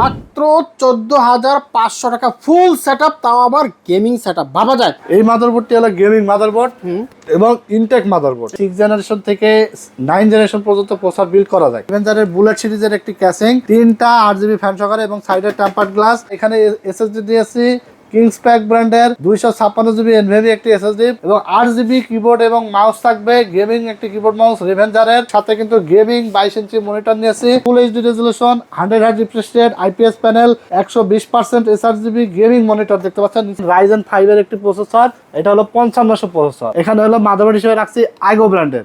মাত্র চোদ্দ হাজার পাঁচশো টাকা ফুল সেট আপ তাও আবার গেমিং সেট আপ ভাবা যায়। এই মাদারবোর্ডটি হলো গেমিং মাদারবোর্ড এবং ইনটেক মাদারবোর্ড সিক্স জেনারেশন থেকে নাইন জেনারেশন পর্যন্ত প্রসার বিল্ড করা যায়। ইভেঞ্জারের বুলেট সিরিজের একটি ক্যাসিং তিনটা আট জিবি ফ্যান সহকারে এবং সাইডের টেম্পার গ্লাস এখানে এসএসডি দিয়েছি কিংস প্যাক ব্র্যান্ডের দুইশো ছাপ্পান্ন জিবি এনভিভি একটি এসএসডি এবং আট জিবি কিবোর্ড এবং মাউস থাকবে। গেমিং একটি কিবোর্ড মাউস রেভেঞ্জারের সাথে কিন্তু গেমিং বাইশ ইঞ্চি মনিটর নিয়েছি full HD resolution hundred hertz refresh rate IPS panel একশো বিশ percent sRGB gaming monitor দেখতে পাচ্ছেন। রাইজেন ফাইভ এর একটি প্রসেসর এটা হলো পঞ্চান্নশো প্রসেসর এখানে হলো মাদারবোর্ড হিসেবে রাখছি আইগো ব্র্যান্ডের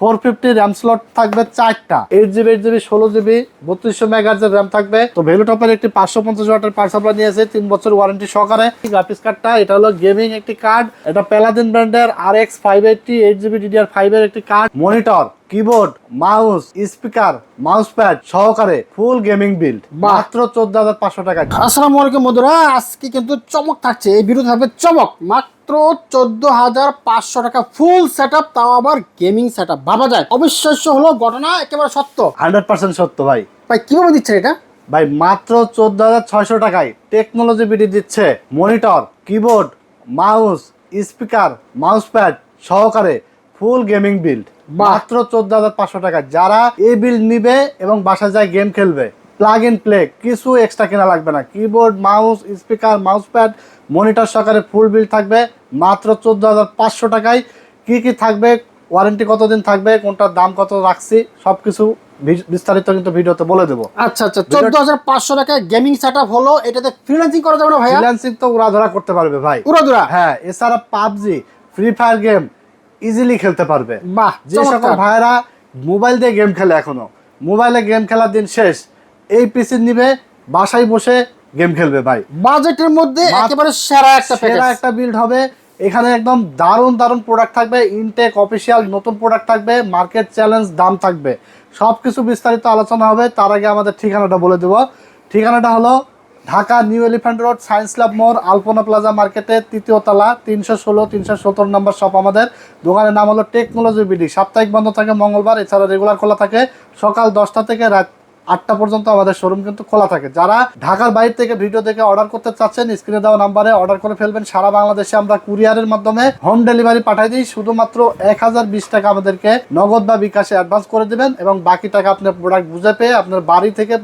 ফোর ফিফটি র্যাম স্লট থাকবে চারটা। এইট জিবি এইট জিবি ষোলো জিবি বত্রিশশো মেগাহার্জের র্যাম থাকবে। তো ভ্যালু টপের একটি পাঁচশো পঞ্চাশ ওয়াটের পাওয়ার সাপ্লাই নিয়েছে তিন বছর ওয়ারেন্টি সহকারে গ্রাফিক্স কার্ডটা এটা হলো গেমিং একটি কার্ড এটা প্যালাদিন ব্র্যান্ডের R X five eighty eight GB DDR five এর একটি card monitor keyboard mouse speaker mouse pad সহকারে ফুল গেমিং বিল্ড মাত্র চোদ্দ হাজার পাঁচশো টাকা। আসসালামু আলাইকুম বন্ধুরা আজকে কিন্তু চমক থাকছে এই ভিডিও থাকবে চমক মাত্র চোদ্দ হাজার পাঁচশো টাকা ফুল সেট আপ তাও আবার গেমিং সেট আপ ভাবা যায় অবিশ্বাস্য হলো ঘটনা একেবারে সত্য। হান্ড্রেড পার্সেন্ট সত্য ভাই। ভাই কীভাবে দিচ্ছেন এটা? ভাই মাত্র চোদ্দ হাজার ছয়শো টাকায় টেকনোলজি বিডি দিচ্ছে। Monitor keyboard mouse speaker mouse pad সহকারে ফুল গেমিং বিল্ড মাত্র চোদ্দ হাজার পাঁচশো টাকা যারা এই বিল্ড নিবে এবং বাসায় যায় গেম খেলবে প্লাগ ইন প্লে কিছু এক্সট্রা কেনা লাগবে না। Keyboard mouse speaker mouse pad monitor সহকারে ফুল বিল থাকবে। মাত্র চোদ্দ হাজার পাঁচশো টাকায় কি কি থাকবে ওয়ারেন্টি কতদিন থাকবে কোনটার দাম কত রাখছি সবকিছু বিস্তারিত কিন্তু ভিডিওতে বলে দেবো। আচ্ছা আচ্ছা চোদ্দ হাজার পাঁচশো টাকা গেমিং সেট হলো এটাতে ফ্রিল্যান্সিং করা যাবে না ভাইয়া? ফ্রিল্যান্সিং তো উড়াধরা করতে পারবে ভাই। উড়াদুরা হ্যাঁ এছাড়া PUBG free fire game easily খেলতে পারবে। বাহ যে সকল। ভাইয়েরা মোবাইল দিয়ে গেম খেলে এখনও মোবাইলে গেম খেলার দিন শেষ এই পিসি নিবে বাসায় বসে গেম খেলবে ভাই। বাজেটের মধ্যে একেবারে সেরা একটা সেরা একটা বিল্ড হবে এখানে একদম দারুণ দারুণ প্রোডাক্ট থাকবে ইনটেক অফিসিয়াল নতুন প্রোডাক্ট থাকবে মার্কেট চ্যালেঞ্জ দাম থাকবে। সব কিছু বিস্তারিত আলোচনা হবে, তার আগে আমাদের ঠিকানাটা বলে দেবো। ঠিকানাটা হলো Dhaka new elephant road, science club মোড়, আলপনা প্লাজা মার্কেটে, তৃতীয় তলা, তিনশো ষোলো, তিনশো সত্তর নম্বর শপ আমাদের। দোকানের নাম হলো টেকনোলজি বিডি। সাপ্তাহিক বন্ধ থাকে মঙ্গলবার, এছাড়া রেগুলার খোলা থাকে সকাল দশটা থেকে রাত আটটা পর্যন্ত আমাদের শোরুম কিন্তু খোলা থাকে। যারা ঢাকার বাইরে থেকে ভিডিও দেখে অর্ডার করতে চাচ্ছেন স্ক্রিনে দেওয়া নাম্বারে অর্ডার করে ফেলবেন। সারা বাংলাদেশে আমরা কুরিয়ারের মাধ্যমে হোম ডেলিভারি পাঠাই দিই। শুধুমাত্র এক হাজার বিশ টাকা আমাদেরকে নগদ বা বিকাশে অ্যাডভান্স করে দিবেন এবং বাকি টাকা আপনার প্রোডাক্ট বুঝে পেয়ে আপনার বাড়ি থেকে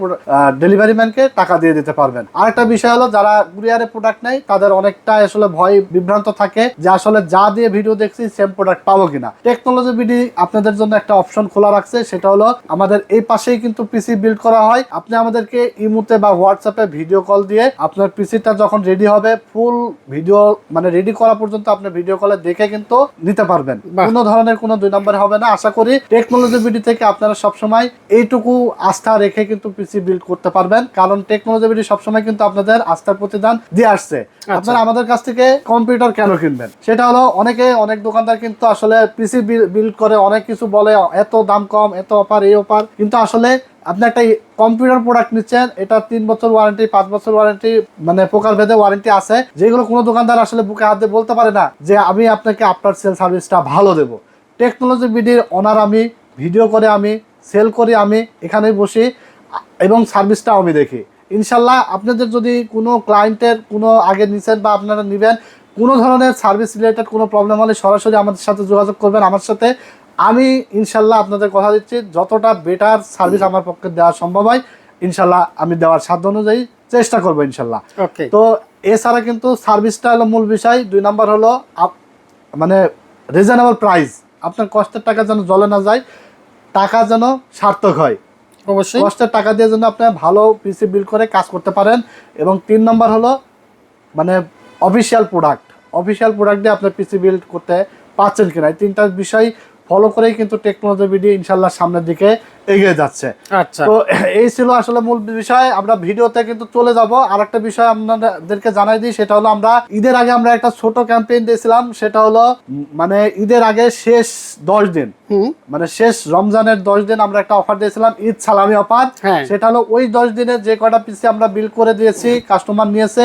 ডেলিভারি ম্যানকে টাকা দিয়ে দিতে পারবেন। আরেকটা বিষয় হলো, যারা কুরিয়ারে প্রোডাক্ট নেয়, তাদের অনেকটা আসলে ভয়, বিভ্রান্ত থাকে যে আসলে যা দিয়ে ভিডিও দেখছি সেম প্রোডাক্ট পাবো কিনা। টেকনোলজি বিডি আপনাদের জন্য একটা অপশন খোলা রাখছে। সেটা হলো, আমাদের এই পাশেই কিন্তু পিসি বিল্ড করা হয় আপনি আমাদেরকে ইমুতে বা হোয়াটসঅ্যাপে ভিডিও কল দিয়ে আপনার পিসিটা যখন রেডি হবে ফুল ভিডিও মানে রেডি করা পর্যন্ত আপনি ভিডিও কলে দেখে কিন্তু নিতে পারবেন। কোনো ধরনের কোনো দুই নম্বরে হবে না। আশা করি টেকনোলজি বিডি থেকে আপনারা সবসময় এইটুকু আস্থা রেখে কিন্তু পিসি বিল্ড করতে পারবেন। কারণ টেকনোলজি বিডি সবসময় কিন্তু আপনাদের আস্থার প্রতিদান দিয়ে আসছে। আপনারা আমাদের কাছ থেকে কম্পিউটার কেন কিনবেন? সেটা হলো অনেকে অনেক দোকানদার কিন্তু আসলে পিসি বিল্ড করে অনেক কিছু বলে এত দাম কম এত অফার এই অফার কিন্তু আসলে আপনি একটা কম্পিউটার প্রোডাক্ট নিচ্ছেন, এটা তিন বছর ওয়ারেন্টি পাঁচ বছর ওয়ারেন্টি মানে প্রকার ভেদে ওয়ারেন্টি আছে। যেগুলো কোনো দোকানদার আসলে বুকে হাত দিয়ে বলতে পারে না যে আমি আপনাকে আফটার সেল সার্ভিসটা ভালো দেবো। টেকনোলজি বিডির অনার আমি ভিডিও করে আমি সেল করি আমি এখানেই বসি, এবং সার্ভিসটাও আমি দেখি। ইনশাল্লাহ আপনাদের যদি কোনো ক্লায়েন্টের কোনো আগে নিছেন বা আপনারা নেবেন, কোনো ধরনের সার্ভিস রিলেটেড কোনো প্রবলেম হলে সরাসরি আমাদের সাথে যোগাযোগ করবেন, আমার সাথে। আমি ইনশাল্লাহ আপনাদের কথা দিচ্ছি যতটা বেটার সার্ভিস আমার পক্ষে দেওয়া সম্ভব হয় ইনশাল্লাহ আমি দেওয়ার সাধ্য অনুযায়ী চেষ্টা করব ইনশাল্লাহ। তো এছাড়া কিন্তু সার্ভিসটা হলো মূল বিষয় দুই নাম্বার হলো মানে রিজনেবল প্রাইস আপনার কষ্টের টাকা যেন জলে না যায় টাকা যেন সার্থক হয়। অবশ্যই। কষ্টের টাকা দিয়ে যেন আপনি ভালো পিসি বিল করে কাজ করতে পারেন। এবং তিন নম্বর হলো মানে অফিসিয়াল প্রোডাক্ট অফিসিয়াল প্রোডাক্ট দিয়ে আপনার পিসি বিল্ড করতে পারছেন কিনা এই তিনটা বিষয় ফলো করেই কিন্তু টেকনোলজি ভিডিও ইনশাল্লাহ সামনের দিকে এগিয়ে যাচ্ছে। আচ্ছা। তো এই ছিল আসলে মূল বিষয়। আমরা ভিডিওতে কিন্তু চলে যাব। আর একটা বিষয় আপনাদেরকে জানাই দিই সেটা হলো আমরা ঈদের আগে আমরা একটা ছোট ক্যাম্পেইন দিয়েছিলাম। সেটা হলো মানে ঈদের আগে শেষ দশ দিন মানে শেষ রমজানের দশ দিন আমরা একটা অফার দিয়েছিলাম ঈদ সালামি অফার হ্যাঁ। সেটা হলো ওই দশ দিনে যে কটা পিসি আমরা বিল করে দিয়েছি কাস্টমার নিয়েছে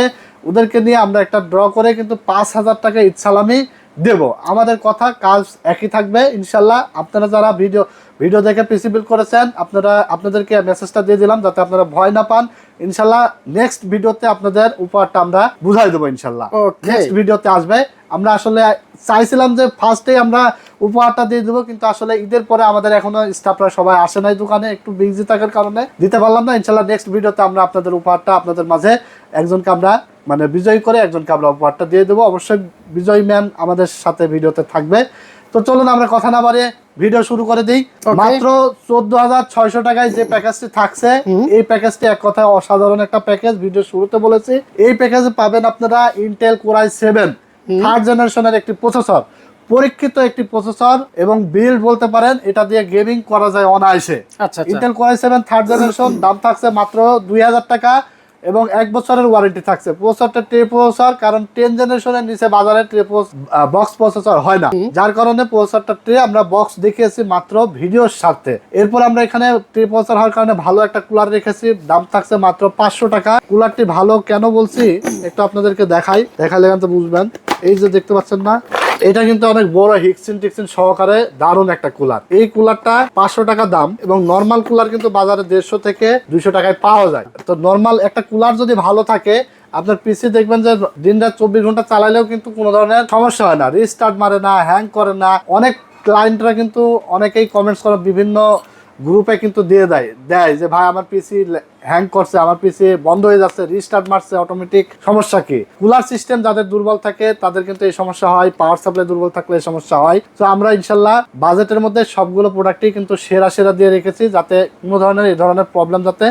ওদেরকে নিয়ে আমরা একটা ড্র করে কিন্তু পাঁচ হাজার টাকা ঈদ সালামি দেব। আমাদের কথা কাজ একই থাকবে ইনশাল্লাহ। আপনারা যারা ভিডিও ভিডিও দেখে প্রিসিপিল করেছেন আপনারা আপনাদেরকে মেসেজটা দিয়ে দিলাম যাতে আপনারা ভয় না পান। ইনশাল্লাহ নেক্সট ভিডিওতে আপনাদের উপহারটা আমরা বুঝাই দেবো ইনশাল্লাহ. নেক্সট ভিডিওতে আসবে। আমরা আসলে চাইছিলাম যে ফার্স্টে আমরা উপহারটা দিয়ে দেবো কিন্তু আসলে ঈদের পরে আমাদের এখনও স্টাফরা সবাই আসে নাই দোকানে একটু বিজি থাকার কারণে। দিতে পারলাম না ইনশাল্লাহ নেক্সট ভিডিওতে আমরা আপনাদের উপহারটা আপনাদের মাঝে একজনকে আমরা মানে বিজয়ী করে একজনকে আমরা উপহারটা দিয়ে দেবো। অবশ্যই বিজয়ী ম্যান আমাদের সাথে ভিডিওতে থাকবে। তো চলুন আমরা কথা না বাড়িয়ে ভিডিও শুরু করে দিই। মাত্র চোদ্দ হাজার ছয়শো টাকায় যে প্যাকেজটি থাকছে এই প্যাকেজটি এক কথায় অসাধারণ একটা প্যাকেজ ভিডিও শুরুতে বলেছি। এই প্যাকেজে পাবেন আপনারা ইন্টেল কোরাই সেভেন থার্ড জেনারেশনের একটি প্রসেসর পরীক্ষিত একটি প্রসেসর এবং বিল্ড বলতে পারেন এটা দিয়ে গেমিং করা যায় অনায়াসে। Intel core i seven third generation দাম থাকছে মাত্র দুই হাজার টাকা। এবং এক বছরের ওয়ারেন্টি থাকছে। প্রসেসরটা ট্রে প্রসেসর কারণ টেন জেনারেশনের নিচে বাজারে ট্রে বক্স প্রসেসর হয় না। যার কারণে প্রসেসরটা ট্রে আমরা বক্স দেখিয়েছি মাত্র ভিডিওর স্বার্থে এরপর আমরা এখানে ট্রে প্রসেসর হওয়ার কারণে ভালো একটা কুলার রেখেছি। দাম থাকছে মাত্র পাঁচশো টাকা। কুলারটি ভালো কেন বলছি একটু আপনাদেরকে দেখাই। দেখালে তো বুঝবেন। এই যে দেখতে পাচ্ছেন না এটা কিন্তু অনেক বড় হিক্সিন টিক্সিন সহকারে দারুণ একটা কুলার এই কুলারটা পাঁচশো টাকা দাম এবং নর্মাল কুলার কিন্তু বাজারে দেড়শো থেকে দুইশো টাকায় পাওয়া যায়। তো নর্মাল একটা কুলার যদি ভালো থাকে, আপনার পিসি দেখবেন যে দিন রাত চব্বিশ ঘণ্টা চালাইলেও কিন্তু কোনো ধরনের সমস্যা হয় না। রিস্টার্ট মারে না হ্যাং করে না। অনেক ক্লায়েন্টরা কিন্তু অনেকেই কমেন্টস করে বিভিন্ন গ্রুপে কিন্তু দিয়ে দেয় দেয় যে, ভাই, আমার পিসি হ্যাং করছে আমার পিসি বন্ধ হয়ে যাচ্ছে রিস্টার্ট মারছে অটোমেটিক সমস্যা কি? কুলার সিস্টেম যাদের দুর্বল থাকে তাদের কিন্তু এই সমস্যা হয়। পাওয়ার সাপ্লাই দুর্বল থাকলে এই সমস্যা হয়। তো আমরা ইনশাল্লাহ বাজেটের মধ্যে সবগুলো প্রোডাক্টই কিন্তু সেরা সেরা দিয়ে রেখেছি যাতে কোনো ধরনের এই ধরনের প্রবলেম যাতে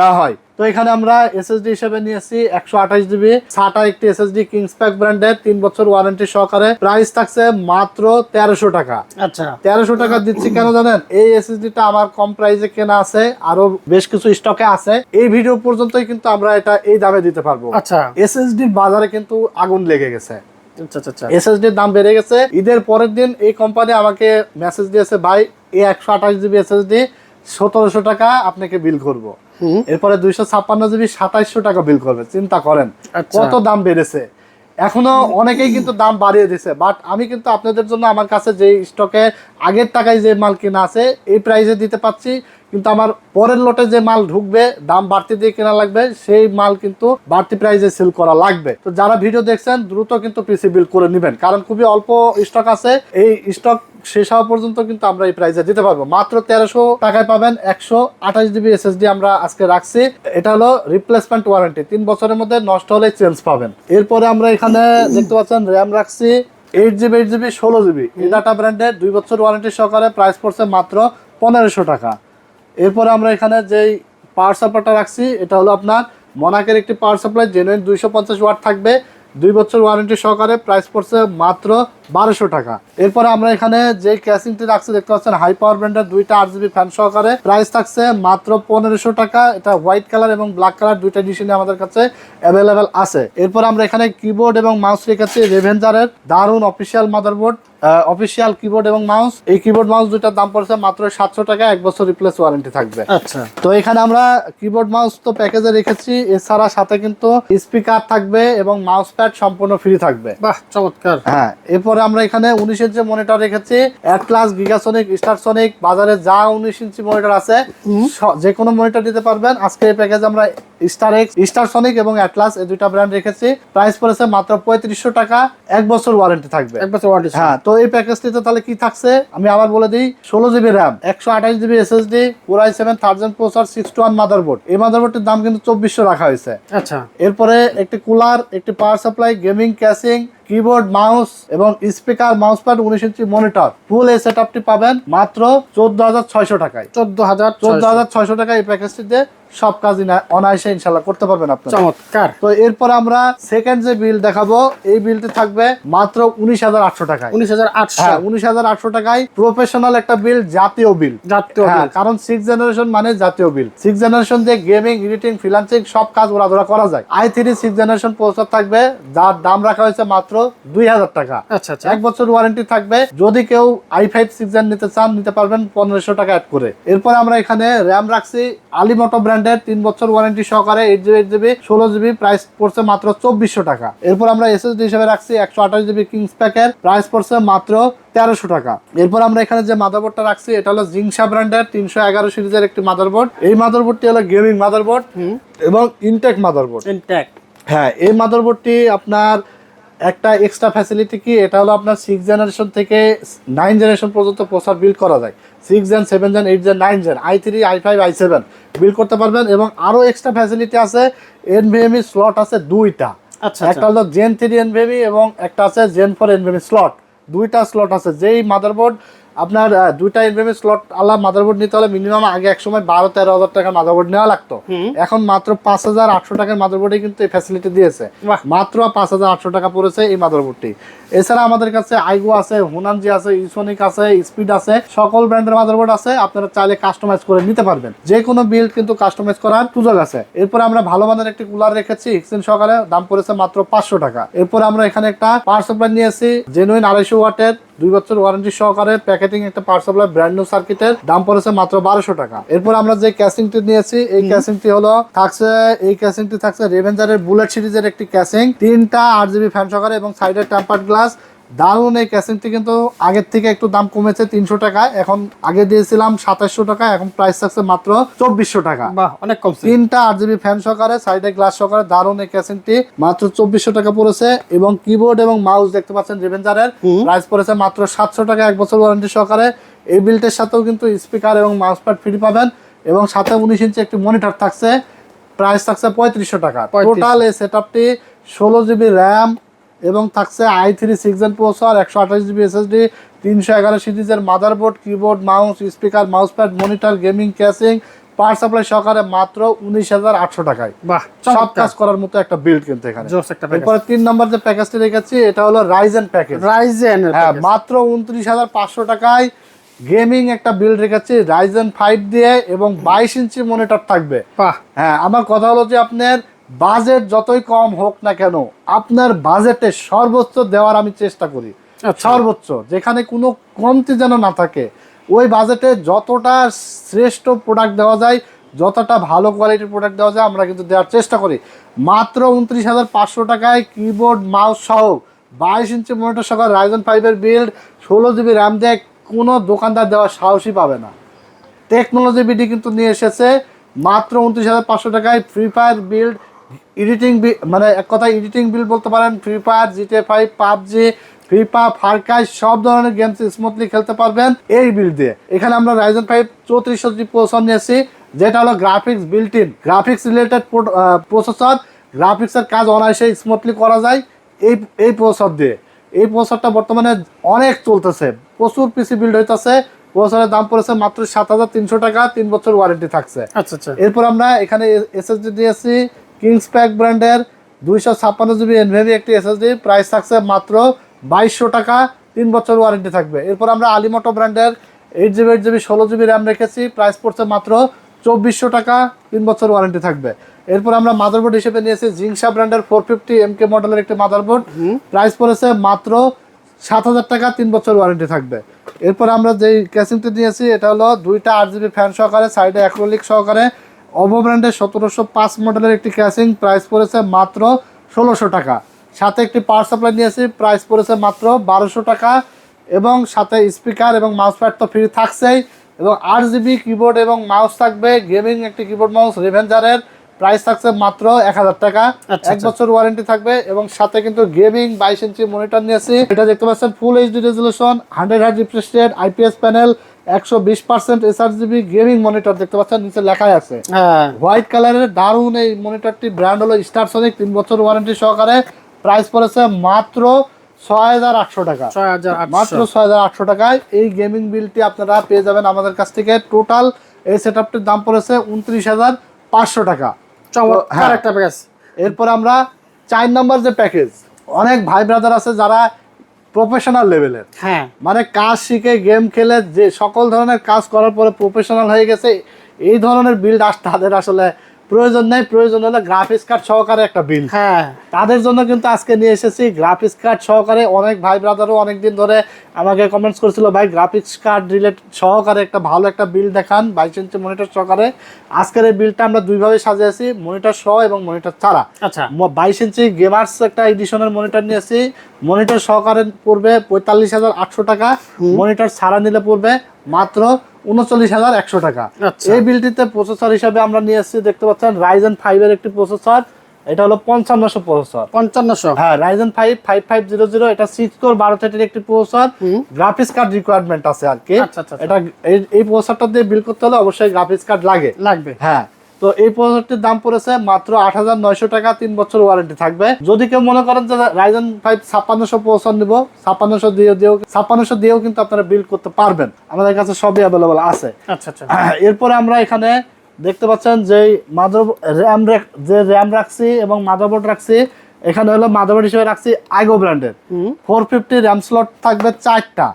না হয়। তো এখানে আমরা এসএসডি হিসেবে নিয়েছি একশো আঠাশ জিবি সাটা একটি এসএসডি কিংসপ্যাক ব্র্যান্ডের তিন বছর ওয়ারেন্টি সহকারে। প্রাইস থাকছে মাত্র তেরোশো টাকা। আচ্ছা। তেরোশো টাকা দিচ্ছি কেন জানেন? এই এসএসডিটা আমার কম প্রাইসে কেনা আছে আরও বেশ কিছু স্টকে আছে। এই ভিডিও পর্যন্তই কিন্তু আমরা এটা এই দামে দিতে পারব। আচ্ছা। এসএসডির বাজারে কিন্তু আগুন লেগে গেছে। আচ্ছা আচ্ছা আচ্ছা। এসএসডির দাম বেড়ে গেছে। ঈদের পরের দিন এই কোম্পানি আমাকে মেসেজ দিয়েছে ভাই এই একশো আঠাশ জিবি এসএসডি সতেরোশো টাকা আপনাকে বিল করব। এরপরে দুইশো ছাপ্পান্ন জিবি সাতাইশশো টাকা বিল করবে। চিন্তা করেন। কত দাম বেড়েছে? এখনও অনেকেই কিন্তু দাম বাড়িয়ে দিছে বাট আমি কিন্তু আপনাদের জন্য আমার কাছে যে স্টকে আগের টাকায় যে মাল কিনা আছে এই প্রাইসে দিতে পাচ্ছি কিন্তু আমার পরের লটে যে মাল ঢুকবে, দাম বাড়তি দিয়ে কেনা লাগবে, সেই মাল কিন্তু বাড়তি প্রাইসে সেল করা লাগবে। তো যারা ভিডিও দেখছেন, দ্রুত কিন্তু পিসি বিল করে নেবেন। কারণ খুবই অল্প স্টক আছে। এই স্টক শেষ হওয়া পর্যন্ত কিন্তু আমরা এই প্রাইসে দিতে পারব। মাত্র তেরোশো টাকায় পাবেন একশো আঠাশ জিবি এসএসডি আমরা আজকে রাখছি। এটা হলো রিপ্লেসমেন্ট ওয়ারেন্টি তিন বছরের মধ্যে নষ্ট হলে চেঞ্জ পাবেন। এরপরে আমরা এখানে দেখতে পাচ্ছেন র্যাম রাখছি। এইট জিবি এইট জিবি ষোলো জিবি এই ডাটা ব্র্যান্ডের দুই বছর ওয়ারেন্টি সহকারে প্রাইস পড়ছে মাত্র পনেরোশো টাকা। এরপরে আমরা এখানে যেই পাওয়ার সাপ্লাইটা রাখছি, এটা হলো আপনার মনাকের একটি পাওয়ার সাপ্লাই জেনুইন দুইশো পঞ্চাশ ওয়াট থাকবে। দুই বছর ওয়ারেন্টি সহকারে প্রাইস পড়ছে মাত্র বারোশো টাকা। এরপরে আমরা এখানে যে ক্যাসিংটি রাখছি দেখতে পাচ্ছেন হাই পাওয়ার ব্র্যান্ডের দুইটা আট জিবি ফ্যান সহকারে প্রাইস থাকছে মাত্র পনেরোশো টাকা। এটা হোয়াইট কালার এবং ব্ল্যাক কালার দুইটা ডিজাইনে আমাদের কাছে অ্যাভেলেবেল আছে। এরপর আমরা এখানে কিবোর্ড এবং মাউস রেখেছি রেভেঞ্জারের দারুণ অফিসিয়াল মাদারবোর্ড অফিসিয়াল কিবোর্ড এবং মাউস এই কিবোর্ড মাউস দুইটার দাম পড়ছে মাত্র সাতশো টাকা এক বছর রিপ্লেস ওয়ারেন্টি থাকবে। আচ্ছা। তো এখানে আমরা কিবোর্ড মাউস তো প্যাকেজে রেখেছি এছাড়া সাথে কিন্তু স্পিকার থাকবে এবং মাউস প্যাড সম্পূর্ণ ফ্রি থাকবে। বাহ চমৎকার। হ্যাঁ এরপরে আমরা এখানে উনিশ ইঞ্চি মনিটর রেখেছি। অ্যাটলাস গিগাসনিক স্টারসনিক বাজারে যা উনিশ ইঞ্চি মনিটর আছে যে কোনো মনিটর দিতে পারবেন। আজকে এই প্যাকেজ আমরা স্টার এক্স এবং অ্যাটলাস এই দুইটা ব্র্যান্ড রেখেছি। প্রাইস পড়েছে মাত্র পঁয়ত্রিশশো টাকা। এক বছর ওয়ারেন্টি থাকবে। এক বছর ওয়ারেন্টি হ্যাঁ তো এই প্যাকেজটিতে তাহলে কি থাকছে? আমি আবার বলে দিই ষোলো জিবি র্যাম একশো আঠাশ জিবি এসএসডি পুরাই seven thousand processor six two one motherboard এই মাদারবোর্ডটির দাম কিন্তু চব্বিশশো রাখা হয়েছে। আচ্ছা। এরপরে একটি কুলার একটি power supply gaming casing keyboard mouse এবং স্পিকার মাউস প্যাড উনিশ ইঞ্চি মনিটর ফুল এই সেট পাবেন মাত্র চোদ্দ হাজার ছয়শো টাকায়। চোদ্দ হাজার চোদ্দ হাজার ছয়শো। টাকায় এই প্যাকেজটিতে সব কাজই অনায়াসে ইনশাল্লাহ করতে পারবেন আপনারা। চমৎকার। তো এরপর আমরা সেকেন্ড যে বিল দেখাবো এই বিলটি থাকবে মাত্র উনিশ হাজার আটশো টাকায়। উনিশ হাজার আটশো। হ্যাঁ উনিশ হাজার আটশো টাকায় প্রফেশনাল একটা বিল জাতীয় বিল জাতীয় হ্যাঁ কারণ সিক্স জেনারেশন মানে জাতীয় বিল সিক্স জেনারেশন দিয়ে গেমিং এডিটিং ফ্রিলান্সিং সব কাজ ওরা করা যায়। I three six generation processor থাকবে যার দাম রাখা হয়েছে মাত্র দুই হাজার টাকা। আচ্ছা আচ্ছা। এক বছর ওয়ারেন্টি থাকবে। যদি কেউ আই ফাইভ সিক্স নিতে চান নিতে পারবেন পনেরোশো টাকা অ্যাড করে। এরপর আমরা এখানে র্যাম রাখছি আলিমটো ব্র্যান্ড ব্র্যান্ডের তিন বছর ওয়ারেন্টি সহকারে এইট জিবি এইট জিবি ষোলো জিবি প্রাইস পড়ছে মাত্র চব্বিশশো টাকা। এরপর আমরা এসএসডি হিসেবে রাখছি একশো আঠাশ জিবি কিংস প্যাকের প্রাইস পড়ছে মাত্র তেরোশো টাকা। এরপর আমরা এখানে যে মাদারবোর্ডটা রাখছি এটা হলো জিংসা ব্র্যান্ডের তিনশো এগারো সিরিজের একটি মাদারবোর্ড এই মাদারবোর্ডটি হলো গেমিং মাদারবোর্ড এবং ইনটেক মাদারবোর্ড ইনট্যাক্ট হ্যাঁ এই মাদারবোর্ডটি আপনার একটা এক্সট্রা ফ্যাসিলিটি কি? এটা হলো আপনার সিক্স জেনারেশন থেকে নাইন জেনারেশন পর্যন্ত প্রসার বিল্ড করা যায়। Six gen seven gen eight gen nine gen i three i five i seven build করতে পারবেন এবং আরও এক্সট্রা ফ্যাসিলিটি আছে। এনভিএমই স্লট আছে দুইটা। আচ্ছা একটা হলো জেন থ্রি এনভিএমই এবং একটা আছে জেন ফোর এনভিএমই স্লট দুইটা স্লট আছে। যেই মাদারবোর্ড আপনার দুইটা এনভিএমই স্লট আলাদা মাদারবোর্ড নিতে হলে মিনিমাম আগে এক সময় বারো তেরো হাজার টাকার মাদারবোর্ড নেওয়া লাগতো। এখন মাত্র পাঁচ হাজার আটশো টাকার মাদারবোর্ডে কিন্তু এই ফ্যাসিলিটি দিয়েছে। মাত্র পাঁচ হাজার আটশো টাকা পড়েছে এই মাদারবোর্ডটি এছাড়া আমাদের কাছে আইগো আছে হুনানজি আছে ইসোনিক আছে স্পিড আছে সকল ব্র্যান্ডের মাদারবোর্ড আছে আপনারা চাইলে কাস্টমাইজ করে নিতে পারবেন। যে কোনো বিল্ড কিন্তু কাস্টমাইজ করার সুযোগ আছে। এরপরে আমরা ভালো মানের একটি কুলার রেখেছি এক্সচেঞ্জ সকালে দাম পড়েছে মাত্র পাঁচশো টাকা। এরপর আমরা এখানে একটা পাওয়ার সাপ্লাই নিয়েছি জেনুইন আড়াইশো ওয়াটের দুই বছর ওয়ারেন্টি সহকারে প্যাকেটিং একটা পাওয়ার সাপ্লাই ব্র্যান্ড নিউ সার্কিটের দাম পড়েছে মাত্র বারোশো টাকা। এরপর আমরা যে ক্যাসিংটি নিয়েছি এই ক্যাসিংটি হলো থাকছে এই ক্যাসিংটি থাকছে রেভেঞ্জারের বুলেট সিরিজের একটি ক্যাসিং তিনটা আট জিবি ফ্যান সহকারে এবং সাইডের টেম্পার্ড গ্লাস দারুণ এই ক্যাসিংটি কিন্তু আগের থেকে একটু দাম কমেছে তিনশো টাকা এখন আগে দিয়েছিলাম সাতাশশো টাকা এখন প্রাইস থাকছে মাত্র চব্বিশশো টাকা। অনেক কমছে। তিনটা আট জিবি ফ্যান সহকারে সাইডে গ্লাস সহকারে দারুণ এই ক্যাসিংটি মাত্র চব্বিশশো টাকা পড়েছে এবং কিবোর্ড এবং মাউস দেখতে পাচ্ছেন রেভেঞ্জারের প্রাইস পড়েছে মাত্র সাতশো টাকা এক বছর ওয়ারেন্টি সহকারে। এই বিল্টের সাথেও কিন্তু স্পিকার এবং মাউস প্যাড ফ্রি পাবেন এবং সাথে উনিশ ইঞ্চি একটি মনিটর থাকছে। প্রাইস থাকছে পঁয়ত্রিশশো টাকা। টোটাল এই সেট আপটি ষোলো জিবি র্যাম এবং থাকছে i three six gen processor একশো আঠাশ জিবি এসএসডি তিনশো এগারো সিরিজের motherboard keyboard mouse speaker mouse pad monitor gaming casing power supply সহকারে মাত্র উনিশ হাজার আটশো টাকায়। বাহ সব কাজ করার মতো একটা বিল্ড কিন্তু এখানে। এরপরে তিন নম্বর যে প্যাকেজটি রেখেছি এটা হলো রাইজেন প্যাকেজ রাইজেন হ্যাঁ মাত্র উনত্রিশ হাজার পাঁচশো টাকায় গেমিং একটা বিল্ড রেখেছি রাইজেন ফাইভ দিয়ে এবং বাইশ ইঞ্চি মনিটর থাকবে। বাহ। হ্যাঁ আমার কথা হলো যে আপনার বাজেট যতই কম হোক না কেন আপনার বাজেটে সর্বোচ্চ দেওয়ার আমি চেষ্টা করি। আচ্ছা। সর্বোচ্চ যেখানে কোনো কমতি যেন না থাকে ওই বাজেটে যতটা শ্রেষ্ঠ প্রোডাক্ট দেওয়া যায় যতটা ভালো কোয়ালিটির প্রোডাক্ট দেওয়া যায় আমরা কিন্তু দেওয়ার চেষ্টা করি। মাত্র উনত্রিশ হাজার পাঁচশো টাকায় কিবোর্ড মাউস সহ বাইশ ইঞ্চি মনিটর সহ রাইজন ফাইভের বিল্ড ষোলো জিবি র্যাম দিয়ে কোনো দোকানদার দেওয়ার সাহসই পাবে না। টেকনোলজি বিডি কিন্তু নিয়ে এসেছে। মাত্র উনত্রিশ হাজার পাঁচশো টাকায় ফ্রি ফায়ার বিল্ড এডিটিং মানে এক কথায় এডিটিং বিল্ড বলতে পারেন free fire GTA five PUBG free fire Far Cry সব ধরনের গেমস স্মুথলি খেলতে পারবেন এই বিল্ড দিয়ে এখানে আমরা রাইজন ফাইভ চৌত্রিশশো জি প্রসেসর নিয়েছি যেটা হলো graphics built in graphics related processor গ্রাফিক্সের কাজ অনায়াসে স্মুথলি করা যায় এই এই প্রসেসর দিয়ে এই প্রসেসরটা বর্তমানে অনেক চলতেছে প্রচুর পিসি বিল্ড হইতেছে প্রসেসরের দাম পড়েছে মাত্র সাত হাজার তিনশো টাকা তিন বছর ওয়ারেন্টি থাকছে আচ্ছা আচ্ছা এরপর আমরা এখানে এসএসডি দিয়েছি কিংস প্যাক ব্র্যান্ডের দুইশো ছাপ্পান্ন জিবি এনভেরি একটি এসএসডি প্রাইস থাকছে মাত্র বাইশশো টাকা তিন বছর ওয়ারেন্টি থাকবে। এরপর আমরা আলিমোটো ব্র্যান্ডের এইট জিবি এইট জিবি ষোলো জিবি র্যাম রেখেছি প্রাইস পড়ছে মাত্র চব্বিশশো টাকা তিন বছর ওয়ারেন্টি থাকবে। এরপর আমরা মাদারবোর্ড হিসেবে নিয়েছি জিংসা ব্র্যান্ডের ফোর ফিফটি এম কে মডেলের একটি মাদারবোর্ড প্রাইস পড়েছে মাত্র সাত হাজার টাকা তিন বছর ওয়ারেন্টি থাকবে। এরপর আমরা যেই ক্যাসিংটি নিয়েছি এটা হলো দুইটা আট জিবি ফ্যান সহকারে সাইডে অ্যাক্রোলিক সহকারে অভো ব্র্যান্ডের সতেরোশো পাঁচ মডেলের একটি ক্যাসিং প্রাইস পড়েছে মাত্র ষোলোশো টাকা। সাথে একটি পাওয়ার সাপ্লাই নিয়েছি প্রাইস পড়েছে মাত্র বারোশো টাকা এবং সাথে স্পিকার এবং মাউস প্যাড তো ফ্রি থাকছেই এবং আট জিবি কিবোর্ড এবং মাউস থাকবে গেমিং একটি কিবোর্ড মাউস রেভেঞ্জারের প্রাইস থাকছে মাত্র এক হাজার টাকা। আচ্ছা, এক বছর ওয়ারেন্টি থাকবে এবং সাথে কিন্তু গেমিং বাইশ ইঞ্চি মনিটর নিয়েছি এটা দেখতে পাচ্ছেন full HD resolution hundred hertz refresh IPS panel একশো বিশ percent sRGB gaming monitor দেখতে পাচ্ছেন নিচে লেখাই আছে। হ্যাঁ। হোয়াইট কালারের দারুণ এই মনিটরটি ব্র্যান্ড হলো স্টার সনিক তিন বছর ওয়ারেন্টি সহকারে। প্রাইস পড়েছে মাত্র ছয় হাজার আটশো টাকা। মাত্র ছয় হাজার আটশো টাকায় এই গেমিং বিলটি আপনারা পেয়ে যাবেন আমাদের কাছ থেকে। টোটাল এই সেট আপটির দাম পড়েছে উনত্রিশ হাজার পাঁচশো টাকা। হ্যাঁ। একটা প্যাকেজ এরপর আমরা চার নাম্বার যে প্যাকেজ অনেক ভাই ব্রাদার আছে যারা প্রফেশনাল লেভেলের হ্যাঁ। মানে কাজ শিখে গেম খেলে যে সকল ধরনের কাজ করার পরে প্রফেশনাল হয়ে গেছে এই ধরনের বিল্ড আস তাদের আসলে প্রয়োজন নেই প্রয়োজন হলে গ্রাফিক্স কার্ড সহকারে একটা বিল হ্যাঁ। তাদের জন্য কিন্তু আজকে নিয়ে এসেছি গ্রাফিক্স কার্ড সহকারে। অনেক ভাই ব্রাদারও অনেকদিন ধরে আমাকে কমেন্টস করেছিল ভাই গ্রাফিক্স কার্ড রিলেট সহকারে একটা ভালো একটা বিল দেখান বাইশ ইঞ্চি মনিটর সহকারে। আজকের এই বিলটা আমরা দুইভাবে সাজিয়েছি মনিটর সহ এবং মনিটর ছাড়া। আচ্ছা। বাইশ ইঞ্চি গেমার্স একটা এডিশনের মনিটর নিয়েছি। মনিটর সহকারে পড়বে পঁয়তাল্লিশ হাজার আটশো টাকা। মনিটর ছাড়া নিলে পড়বে মাত্র উনচল্লিশ হাজার একশো টাকা। আচ্ছা। এই বিলটিতে প্রসেসর হিসাবে আমরা নিয়ে এসেছি দেখতে পাচ্ছেন রাইজেন ফাইভের একটি প্রসেসর এটা হলো পঞ্চান্নশো প্রসেসর পঞ্চান্নশো। হ্যাঁ Ryzen five five five zero zero এটা সিক্স কোর বারো থার্টির একটি প্রসেসর গ্রাফিক্স কার্ড রিকোয়ারমেন্ট আছে আর কি। আচ্ছা, আচ্ছা। এটা এই প্রসেসরটা দিয়ে বিল করতে হলে অবশ্যই গ্রাফিক্স কার্ড লাগে। লাগবে। হ্যাঁ তো এই প্রসেসরটির দাম পড়েছে মাত্র আট হাজার নয়শো টাকা তিন বছর ওয়ারেন্টি থাকবে। যদি কেউ মনে করেন যে রাইজেন ফাইভ ছাপ্পান্নশো প্রসেসর নিব ছাপ্পান্নশো দিয়ে দিয়েও ছাপ্পান্নশো দিয়েও কিন্তু আপনারা বিল করতে পারবেন। আমাদের কাছে সবই অ্যাভেলেবল আছে। আচ্ছা আচ্ছা। এরপরে আমরা এখানে দেখতে পাচ্ছেন যে মাদার র্যাম যে র্যাম রাখছি এবং মাদারবোর্ড রাখছি এখানে হলো মাদারবোর্ড হিসেবে রাখছি আইগো ব্র্যান্ডের ফোর ফিফটি র্যাম স্লট থাকবে চারটা।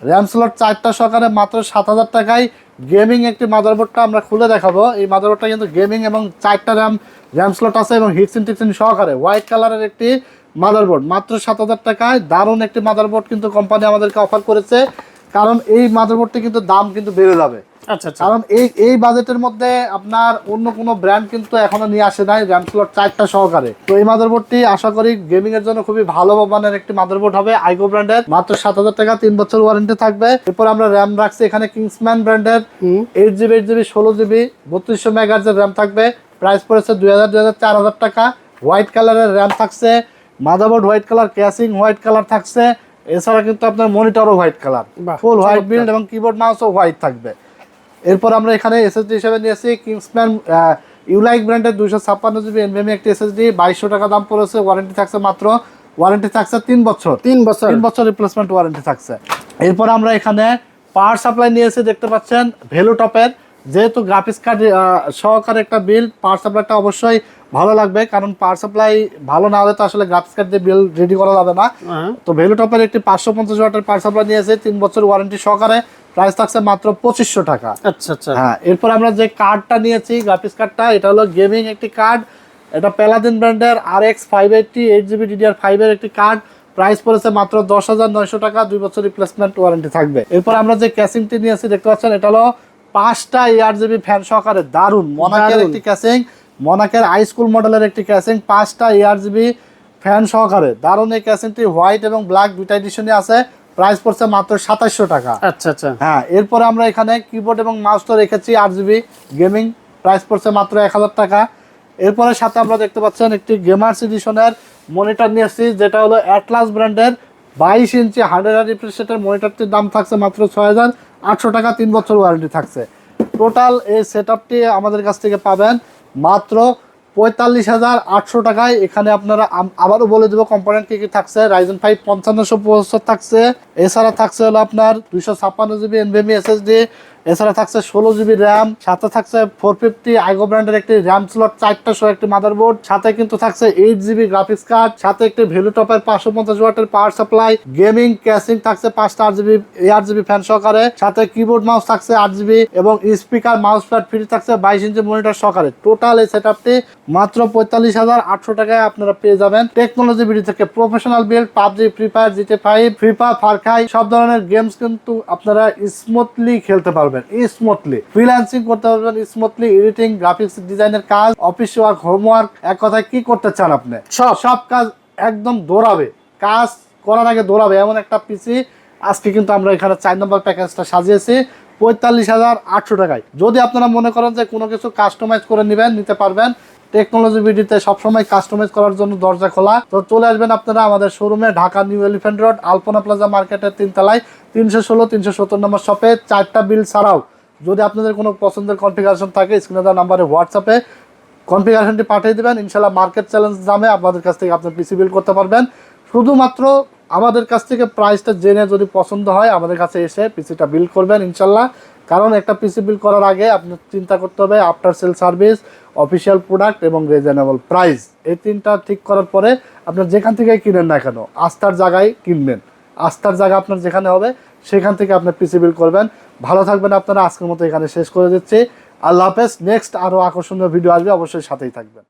র্যাম স্লট চারটা সকালে মাত্র সাত হাজার টাকায় গেমিং একটি মাদারবোর্ডটা আমরা খুলে দেখাবো। এই মাদারবোর্ডটা কিন্তু গেমিং এবং চারটা র্যাম র্যাম স্লট আছে এবং হিটসিন টিকসিন সহকারে। হোয়াইট কালারের একটি মাদারবোর্ড মাত্র সাত হাজার টাকায়। দারুণ একটি মাদারবোর্ড কিন্তু কোম্পানি আমাদেরকে অফার করেছে। কারণ এই মাদারবোর্ডটি কিন্তু দাম কিন্তু বেড়ে যাবে। আচ্ছা আচ্ছা। কারণ এই এই বাজেটের মধ্যে আপনার অন্য কোনো ব্র্যান্ড কিন্তু এখনও নিয়ে আসে নাই র্যাম স্লট চারটা সহকারে। তো এই মাদারবোর্ডটি আশা করি গেমিং এর জন্য খুবই ভালো মানের একটি মাদারবোর্ড হবে আইগো ব্র্যান্ডের মাত্র সাত হাজার টাকা তিন বছর ওয়ারেন্টি থাকবে। এরপর আমরা র্যাম রাখছি এখানে কিংসম্যান ব্র্যান্ডের এইট জিবি এইট জিবি ষোলো জিবি বত্রিশশো মেগাহার্জের র্যাম থাকবে। প্রাইস পড়েছে দুই হাজার দুই হাজার চার হাজার টাকা। হোয়াইট কালারের র্যাম থাকছে। Motherboard white colour casing white colour থাকছে। এছাড়া কিন্তু আপনার মনিটরও white colour full white. Build এবং কিবোর্ড মাউসও হোয়াইট থাকবে। এরপর আমরা এখানে এসএসডি হিসেবে নিয়েছি কিংসম্যান ইউলাইক ব্র্যান্ডের দুইশো ছাপ্পান্ন জিবি এনভিএমি একটি এসএসডি বাইশশো টাকা দাম পড়েছে ওয়ারেন্টি থাকছে মাত্র ওয়ারেন্টি থাকছে তিন বছর। তিন বছর। তিন বছর রিপ্লেসমেন্ট ওয়ারেন্টি থাকছে। এরপর আমরা এখানে পাওয়ার সাপ্লাই নিয়েছি দেখতে পাচ্ছেন ভ্যালু টপের যেহেতু গ্রাফিক্স কার্ড সহকারে একটা বিল পাওয়ার সাপ্লাইটা অবশ্যই ভালো লাগবে কারণ পাওয়ার সাপ্লাই ভালো না হলে তো আসলে গ্রাফিক্স কার্ড দিয়ে বিল রেডি করা যাবে না। হ্যাঁ। তো ভ্যালু টপের একটি পাঁচশো পঞ্চাশ ওয়াটের পাওয়ার সাপ্লাই নিয়েছে তিন বছর ওয়ারেন্টি সহকারে। প্রাইস থাকছে মাত্র পঁচিশশো টাকা। আচ্ছা আচ্ছা। হ্যাঁ এরপর আমরা যে কার্ডটা নিয়েছি গ্রাফিক্স কার্ডটা এটা হলো গেমিং একটি কার্ড এটা প্যালাদিন ব্র্যান্ডের R X five eighty eight GB DDR ফাইভের একটি কার্ড প্রাইস পড়েছে মাত্র দশ হাজার নয়শো টাকা দুই বছর রিপ্লেসমেন্ট ওয়ারেন্টি থাকবে। এরপর আমরা যে ক্যাসিংটি নিয়েছি দেখতে পাচ্ছেন এটা হলো পাঁচটা এয়ার জিবি ফ্যান সহকারে মনাকের দারুণ। একটি ক্যাসিং মনাকের হাই স্কুল মডেলের একটি ক্যাসিং পাঁচটা এয়ার জিবি ফ্যান সহকারে। দারুণ এই ক্যাসিংটি হোয়াইট এবং ব্ল্যাক দুইটা এডিশনে আছে। প্রাইস পড়ছে মাত্র সাতাশশো টাকা। আচ্ছা আচ্ছা। হ্যাঁ এরপরে আমরা এখানে কিবোর্ড এবং মাউস তো রেখেছি আট জিবি গেমিং প্রাইস পড়ছে মাত্র এক হাজার টাকা। এরপরে সাথে আমরা দেখতে পাচ্ছেন একটি গেমার্স এডিশনের মনিটর নিয়ে এসেছি যেটা হলো অ্যাটলাস ব্র্যান্ডের বাইশ ইঞ্চি হান্ড্রেড আর রিফ্রেশের মনিটরটির দাম থাকছে মাত্র ছয় হাজার আটশো টাকা তিন বছর ওয়ারেন্টি থাকছে। টোটাল এই সেট আমাদের কাছ থেকে পাবেন। মাত্র পঁয়তাল্লিশ হাজার আটশো টাকায়। এখানে আপনারা আবারও বলে দেবো কম্পোনেন্ট কি কি থাকছে? রাইজেন ফাইভ পঞ্চান্নশো পঁচাত্তর থাকছে। এছাড়া থাকছে হলো আপনার দুইশো ছাপ্পান্ন জিবি এনভিএমি এসএসডি এছাড়া থাকছে ষোলো জিবি র্যাম, সাথে থাকছে ফোর ফিফটি আইগো ব্র্যান্ডের একটি র্যাম স্লট চারটা সহ একটি মাদারবোর্ড সাথে কিন্তু থাকছে এইট জিবি গ্রাফিক্স কার্ড সাথে একটি ভ্যালু টপের পাঁচশো পঞ্চাশ ওয়াটের পাওয়ার সাপ্লাই গেমিং ক্যাসিং থাকছে পাঁচটা আট জিবি এয়ার জিবি ফ্যান সহকারে, সাথে কিবোর্ড মাউস থাকছে আট জিবি, এবং স্পিকার মাউস প্যাড ফ্রি থাকছে বাইশ ইঞ্চি মনিটর সহকারে। টোটাল এই সেট মাত্র পঁয়তাল্লিশ হাজার আটশো টাকায় আপনারা পেয়ে যাবেন। টেকনোলজি বিডি থেকে professional build PUBG free fire GTA five free fire ফারখাই সব ধরনের গেমস কিন্তু আপনারা স্মুথলি খেলতে পারবেন। স্মুথলি ফ্রিল্যান্সিং করতে পারবেন স্মুথলি এডিটিং গ্রাফিক্স ডিজাইনের কাজ অফিস ওয়ার্ক হোমওয়ার্ক এক কথায় কি করতে চান আপনি? সব। সব কাজ একদম দৌড়াবে। কাজ করার আগে দৌড়াবে। এমন একটা পিসি আজকে কিন্তু আমরা এখানে চার নম্বর প্যাকেজটা সাজিয়েছি। পঁয়তাল্লিশ হাজার আটশো টাকায়। যদি আপনারা মনে করেন যে কোনো কিছু কাস্টমাইজ করে নেবেন নিতে পারবেন টেকনোলজি ভিডিওতে সবসময় কাস্টমাইজ করার জন্য দরজা খোলা। তো চলে আসবেন আপনারা আমাদের শোরুমে Dhaka new elephant road Alpana plaza মার্কেটের তিনতলায়, তিনশো ষোলো, তিনশো সত্তর নম্বর শপে চারটা বিল ছাড়াও। যদি আপনাদের কোনো পছন্দের কনফিগারেশন থাকে স্ক্রিনে দেওয়া নাম্বারে হোয়াটসঅ্যাপে কনফিগারেশনটি পাঠিয়ে দেবেন। ইনশাল্লাহ মার্কেট চ্যালেঞ্জ দামে আপনাদের কাছ থেকে আপনি পিসি বিল করতে পারবেন। শুধুমাত্র আমাদের কাছ থেকে প্রাইসটা জেনে যদি পছন্দ হয়, আমাদের কাছে এসে পিসিটা বিল করবেন ইনশাল্লাহ কারণ একটা পিসি বিল করার আগে আপনার চিন্তা করতে হবে after sale service official product এবং রিজনেবল প্রাইস এই তিনটা ঠিক করার পরে আপনার যেখান থেকে কিনেন না কেন, আস্থার জায়গায় কিনবেন। আস্থার জায়গা আপনার যেখানে হবে, সেখান থেকে আপনার পিসি বিল করবেন। ভালো থাকবেন আপনারা, আজকের মতো এখানে শেষ করে দিচ্ছি। আল্লাহ হাফেজ নেক্সট আরও আকর্ষণীয় ভিডিও আসবে, অবশ্যই সাথেই থাকবেন।